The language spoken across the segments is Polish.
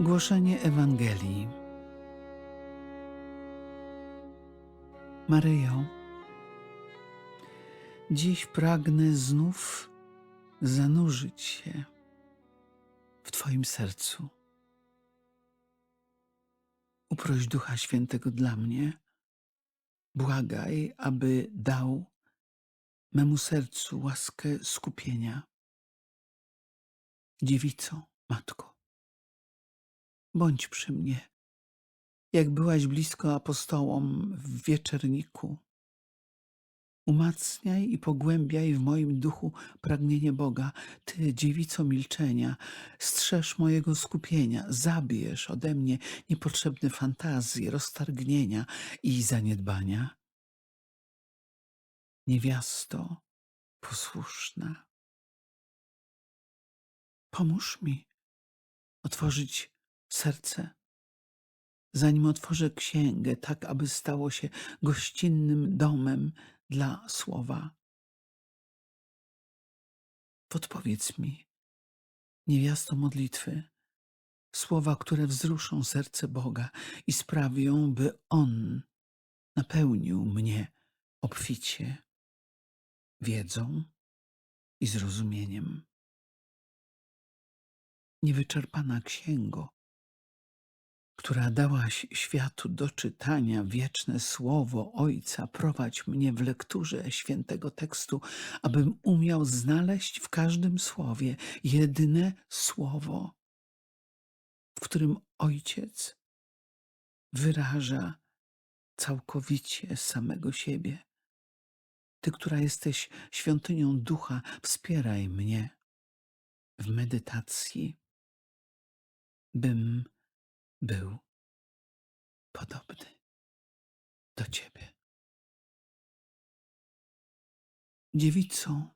Głoszenie Ewangelii. Maryjo, dziś pragnę znów zanurzyć się w Twoim sercu. Uproś Ducha Świętego dla mnie. Błagaj, aby dał memu sercu łaskę skupienia. Dziewico, matko, bądź przy mnie, jak byłaś blisko apostołom w wieczerniku. Umacniaj i pogłębiaj w moim duchu pragnienie Boga. Ty, dziewico milczenia, strzeż mojego skupienia, zabierz ode mnie niepotrzebne fantazje, roztargnienia i zaniedbania. Niewiasto posłuszna, pomóż mi otworzyć serce, zanim otworzę księgę, tak aby stało się gościnnym domem dla słowa. Podpowiedz mi, niewiasto modlitwy, słowa, które wzruszą serce Boga i sprawią, by On napełnił mnie obficie wiedzą i zrozumieniem. Niewyczerpana księgo, która dałaś światu do czytania wieczne słowo Ojca, prowadź mnie w lekturze świętego tekstu, abym umiał znaleźć w każdym słowie jedyne słowo, w którym Ojciec wyraża całkowicie samego siebie. Ty, która jesteś świątynią ducha, wspieraj mnie w medytacji, bym był podobny do Ciebie. Dziewicą,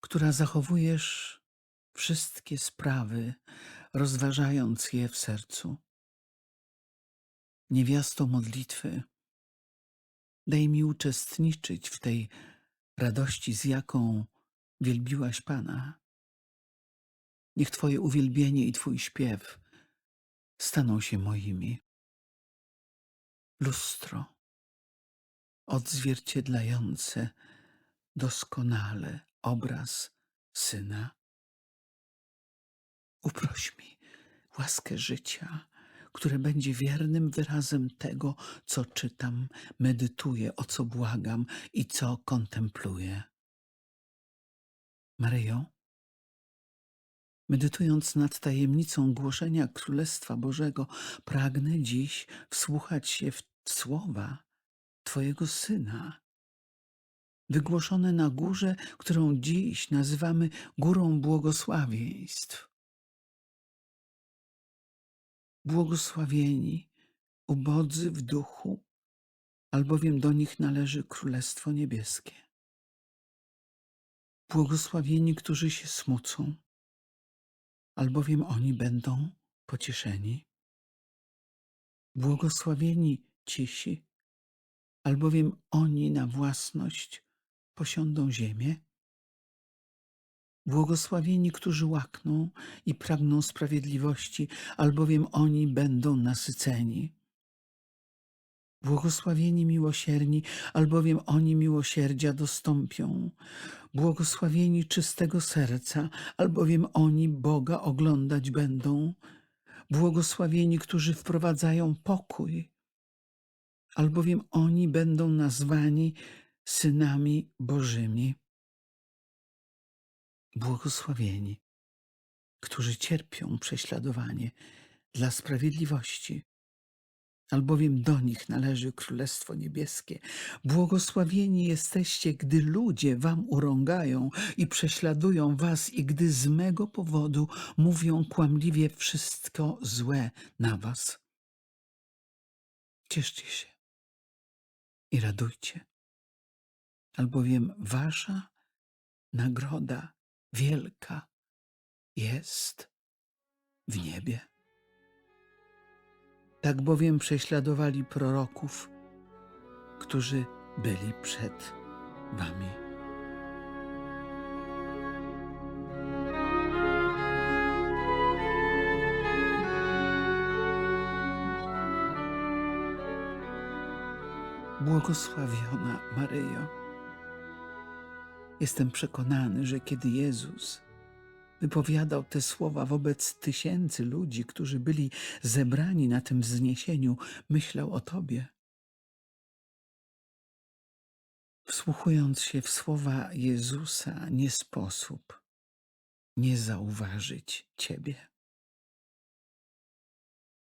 która zachowujesz wszystkie sprawy, rozważając je w sercu. Niewiasto modlitwy, daj mi uczestniczyć w tej radości, z jaką wielbiłaś Pana. Niech Twoje uwielbienie i Twój śpiew staną się moimi. Lustro, odzwierciedlające doskonale obraz Syna. Uproś mi łaskę życia, które będzie wiernym wyrazem tego, co czytam, medytuję, o co błagam i co kontempluję. Maryjo, Medytując nad tajemnicą głoszenia Królestwa Bożego, pragnę dziś wsłuchać się w słowa Twojego Syna, wygłoszone na górze, którą dziś nazywamy Górą Błogosławieństw. Błogosławieni, ubodzy w duchu, albowiem do nich należy Królestwo Niebieskie. Błogosławieni, którzy się smucą albowiem oni będą pocieszeni. Błogosławieni cisi, albowiem oni na własność posiądą ziemię. Błogosławieni, którzy łakną i pragną sprawiedliwości, albowiem oni będą nasyceni. Błogosławieni miłosierni, albowiem oni miłosierdzia dostąpią. Błogosławieni czystego serca, albowiem oni Boga oglądać będą. Błogosławieni, którzy wprowadzają pokój, albowiem oni będą nazwani synami Bożymi. Błogosławieni, którzy cierpią prześladowanie dla sprawiedliwości, albowiem do nich należy Królestwo Niebieskie. Błogosławieni jesteście, gdy ludzie wam urągają i prześladują was, i gdy z mego powodu mówią kłamliwie wszystko złe na was. Cieszcie się i radujcie, albowiem wasza nagroda wielka jest w niebie. Tak bowiem prześladowali proroków, którzy byli przed wami. Błogosławiona Maryjo. Jestem przekonany, że kiedy Jezus wypowiadał te słowa wobec tysięcy ludzi, którzy byli zebrani na tym wzniesieniu, myślał o Tobie. Wsłuchując się w słowa Jezusa, nie sposób nie zauważyć Ciebie.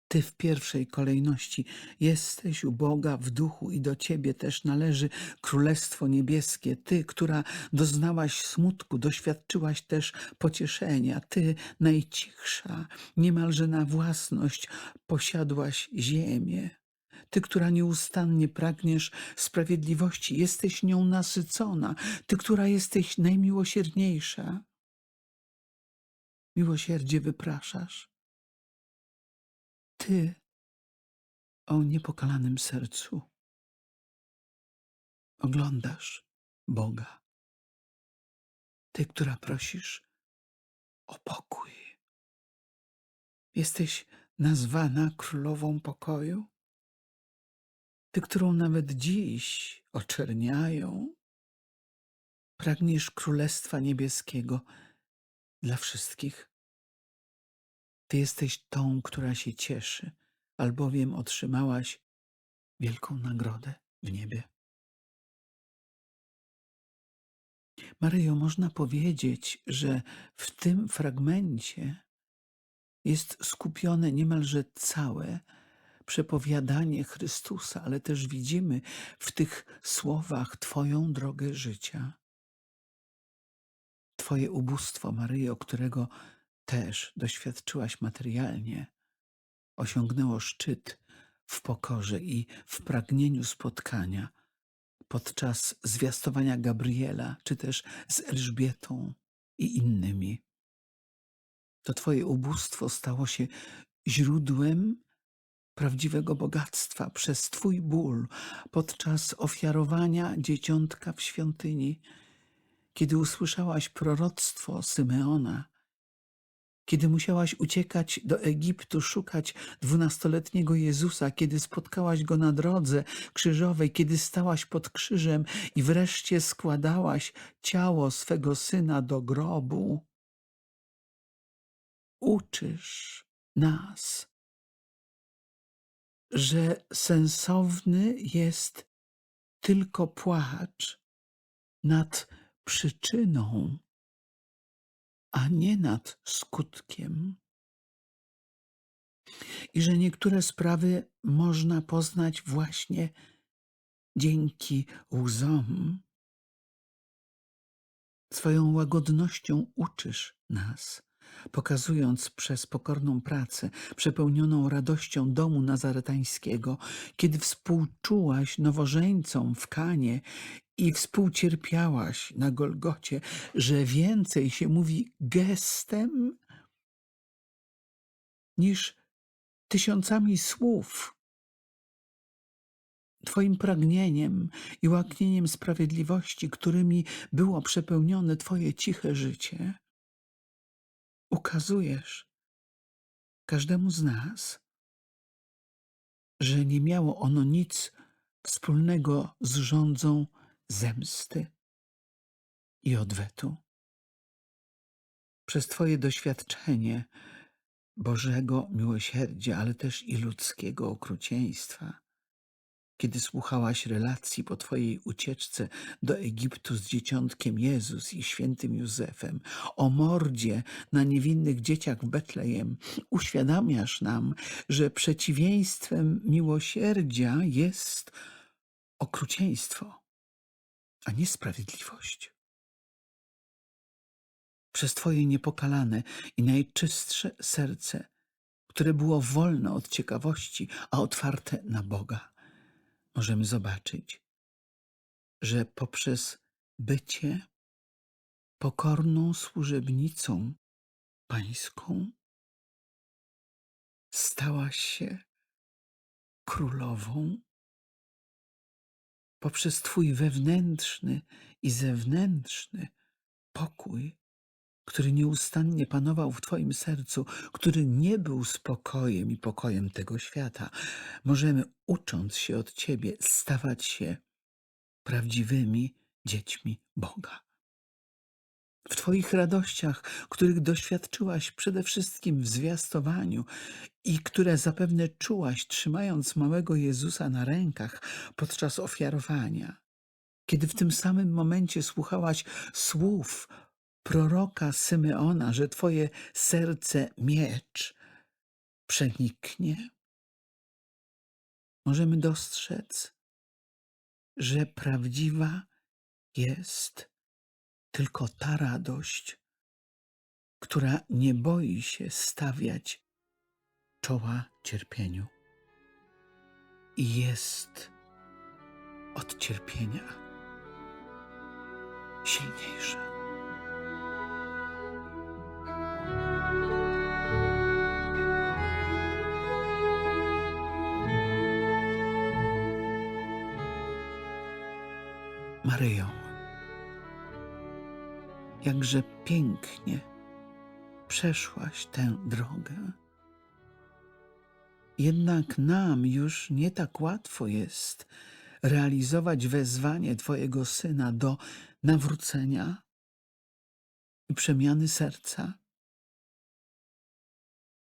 Ty w pierwszej kolejności jesteś u Boga w duchu i do Ciebie też należy Królestwo Niebieskie. Ty, która doznałaś smutku, doświadczyłaś też pocieszenia. Ty, najcichsza, niemalże na własność posiadłaś ziemię. Ty, która nieustannie pragniesz sprawiedliwości, jesteś nią nasycona. Ty, która jesteś najmiłosierniejsza. Miłosierdzie wypraszasz. Ty, o niepokalanym sercu, oglądasz Boga. Ty, która prosisz o pokój. Jesteś nazwana królową pokoju. Ty, którą nawet dziś oczerniają, pragniesz królestwa niebieskiego dla wszystkich. Ty jesteś tą, która się cieszy, albowiem otrzymałaś wielką nagrodę w niebie. Maryjo, można powiedzieć, że w tym fragmencie jest skupione niemalże całe przepowiadanie Chrystusa, ale też widzimy w tych słowach Twoją drogę życia. Twoje ubóstwo, Maryjo, którego też doświadczyłaś materialnie, osiągnęło szczyt w pokorze i w pragnieniu spotkania podczas zwiastowania Gabriela, czy też z Elżbietą i innymi. To Twoje ubóstwo stało się źródłem prawdziwego bogactwa przez Twój ból podczas ofiarowania dzieciątka w świątyni, kiedy usłyszałaś proroctwo Symeona, kiedy musiałaś uciekać do Egiptu, szukać dwunastoletniego Jezusa, kiedy spotkałaś go na drodze krzyżowej, kiedy stałaś pod krzyżem i wreszcie składałaś ciało swego syna do grobu, uczysz nas, że sensowny jest tylko płacz nad przyczyną a nie nad skutkiem. I że niektóre sprawy można poznać właśnie dzięki łzom. Swoją łagodnością uczysz nas, pokazując przez pokorną pracę, przepełnioną radością domu nazaretańskiego, kiedy współczułaś nowożeńcom w Kanie i współcierpiałaś na Golgocie, że więcej się mówi gestem niż tysiącami słów. Twoim pragnieniem i łaknieniem sprawiedliwości, którymi było przepełnione Twoje ciche życie, ukazujesz każdemu z nas, że nie miało ono nic wspólnego z rządzą zemsty i odwetu. Przez Twoje doświadczenie Bożego miłosierdzia, ale też i ludzkiego okrucieństwa, kiedy słuchałaś relacji po Twojej ucieczce do Egiptu z dzieciątkiem Jezus i świętym Józefem, o mordzie na niewinnych dzieciach w Betlejem, uświadamiasz nam, że przeciwieństwem miłosierdzia jest okrucieństwo a nie sprawiedliwość. Przez Twoje niepokalane i najczystsze serce, które było wolne od ciekawości, a otwarte na Boga, możemy zobaczyć, że poprzez bycie pokorną służebnicą pańską stałaś się królową poprzez Twój wewnętrzny i zewnętrzny pokój, który nieustannie panował w Twoim sercu, który nie był spokojem i pokojem tego świata, możemy, ucząc się od Ciebie, stawać się prawdziwymi dziećmi Boga. W Twoich radościach, których doświadczyłaś przede wszystkim w zwiastowaniu i które zapewne czułaś, trzymając małego Jezusa na rękach podczas ofiarowania, kiedy w tym samym momencie słuchałaś słów proroka Symeona, że Twoje serce miecz przeniknie, możemy dostrzec, że prawdziwa jest tylko ta radość, która nie boi się stawiać czoła cierpieniu i jest od cierpienia silniejsza. Maryjo, jakże pięknie przeszłaś tę drogę. Jednak nam już nie tak łatwo jest realizować wezwanie Twojego syna do nawrócenia i przemiany serca.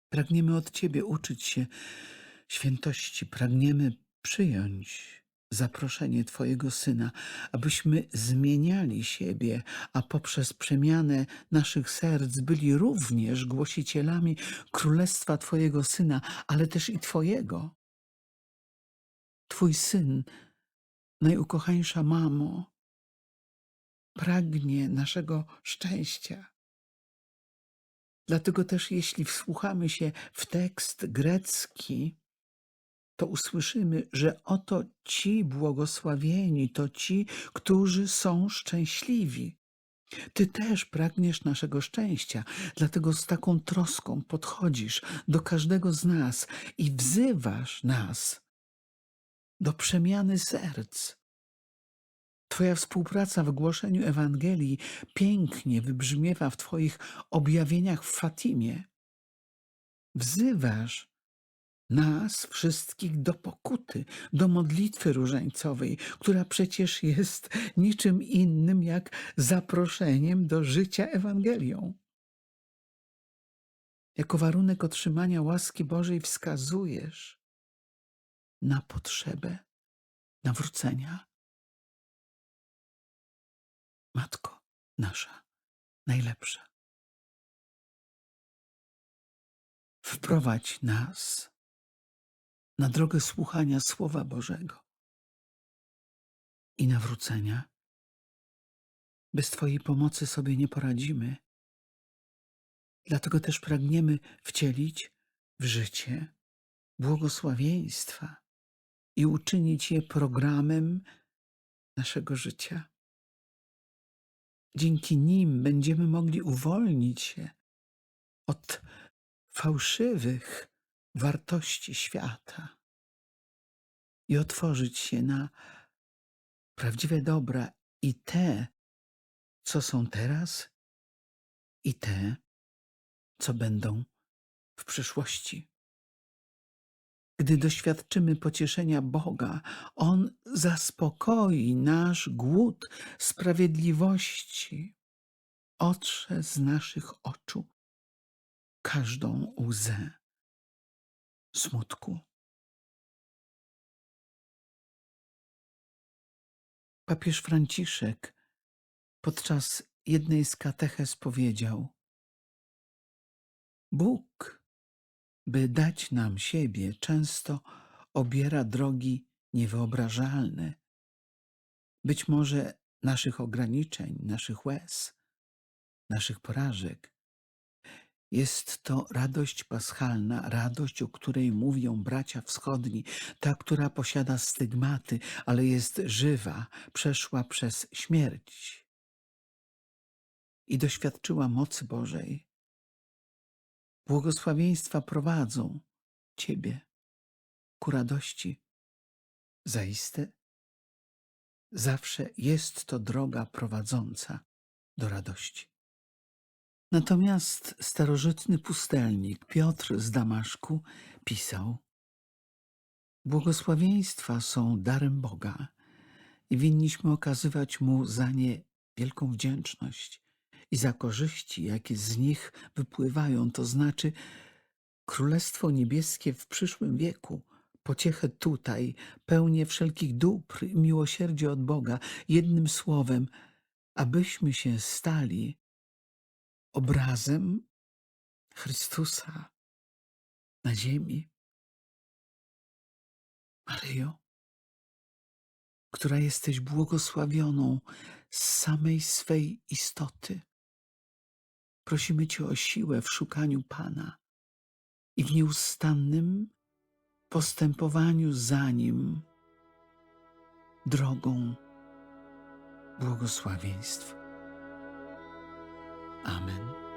Pragniemy od Ciebie uczyć się świętości, pragniemy przyjąć zaproszenie Twojego Syna, abyśmy zmieniali siebie, a poprzez przemianę naszych serc byli również głosicielami Królestwa Twojego Syna, ale też i Twojego. Twój Syn, najukochańsza mamo, pragnie naszego szczęścia. Dlatego też, jeśli wsłuchamy się w tekst grecki, to usłyszymy, że oto ci błogosławieni to ci, którzy są szczęśliwi. Ty też pragniesz naszego szczęścia, dlatego z taką troską podchodzisz do każdego z nas i wzywasz nas do przemiany serc. Twoja współpraca w głoszeniu Ewangelii pięknie wybrzmiewa w Twoich objawieniach w Fatimie. Wzywasz nas wszystkich do pokuty, do modlitwy różańcowej, która przecież jest niczym innym jak zaproszeniem do życia Ewangelią. Jako warunek otrzymania łaski Bożej wskazujesz na potrzebę nawrócenia. Matko nasza, najlepsza. Wprowadź nas na drogę słuchania Słowa Bożego i nawrócenia. Bez Twojej pomocy sobie nie poradzimy. Dlatego też pragniemy wcielić w życie błogosławieństwa i uczynić je programem naszego życia. Dzięki nim będziemy mogli uwolnić się od fałszywych wartości świata i otworzyć się na prawdziwe dobra i te, co są teraz, i te, co będą w przyszłości. Gdy doświadczymy pocieszenia Boga, On zaspokoi nasz głód sprawiedliwości, otrze z naszych oczu każdą łzę smutku. Papież Franciszek podczas jednej z kateches powiedział: Bóg, by dać nam siebie, często obiera drogi niewyobrażalne, być może naszych ograniczeń, naszych łez, naszych porażek. Jest to radość paschalna, radość, o której mówią bracia wschodni, ta, która posiada stygmaty, ale jest żywa, przeszła przez śmierć i doświadczyła mocy Bożej. Błogosławieństwa prowadzą Ciebie ku radości. Zaiste, zawsze jest to droga prowadząca do radości. Natomiast starożytny pustelnik Piotr z Damaszku pisał: Błogosławieństwa są darem Boga i winniśmy okazywać mu za nie wielką wdzięczność i za korzyści, jakie z nich wypływają, to znaczy Królestwo Niebieskie w przyszłym wieku, pociechę tutaj, pełnię wszelkich dóbr i miłosierdzie od Boga, jednym słowem, abyśmy się stali obrazem Chrystusa na ziemi. Maryjo, która jesteś błogosławioną z samej swej istoty. Prosimy Cię o siłę w szukaniu Pana i w nieustannym postępowaniu za Nim drogą błogosławieństw. Amen.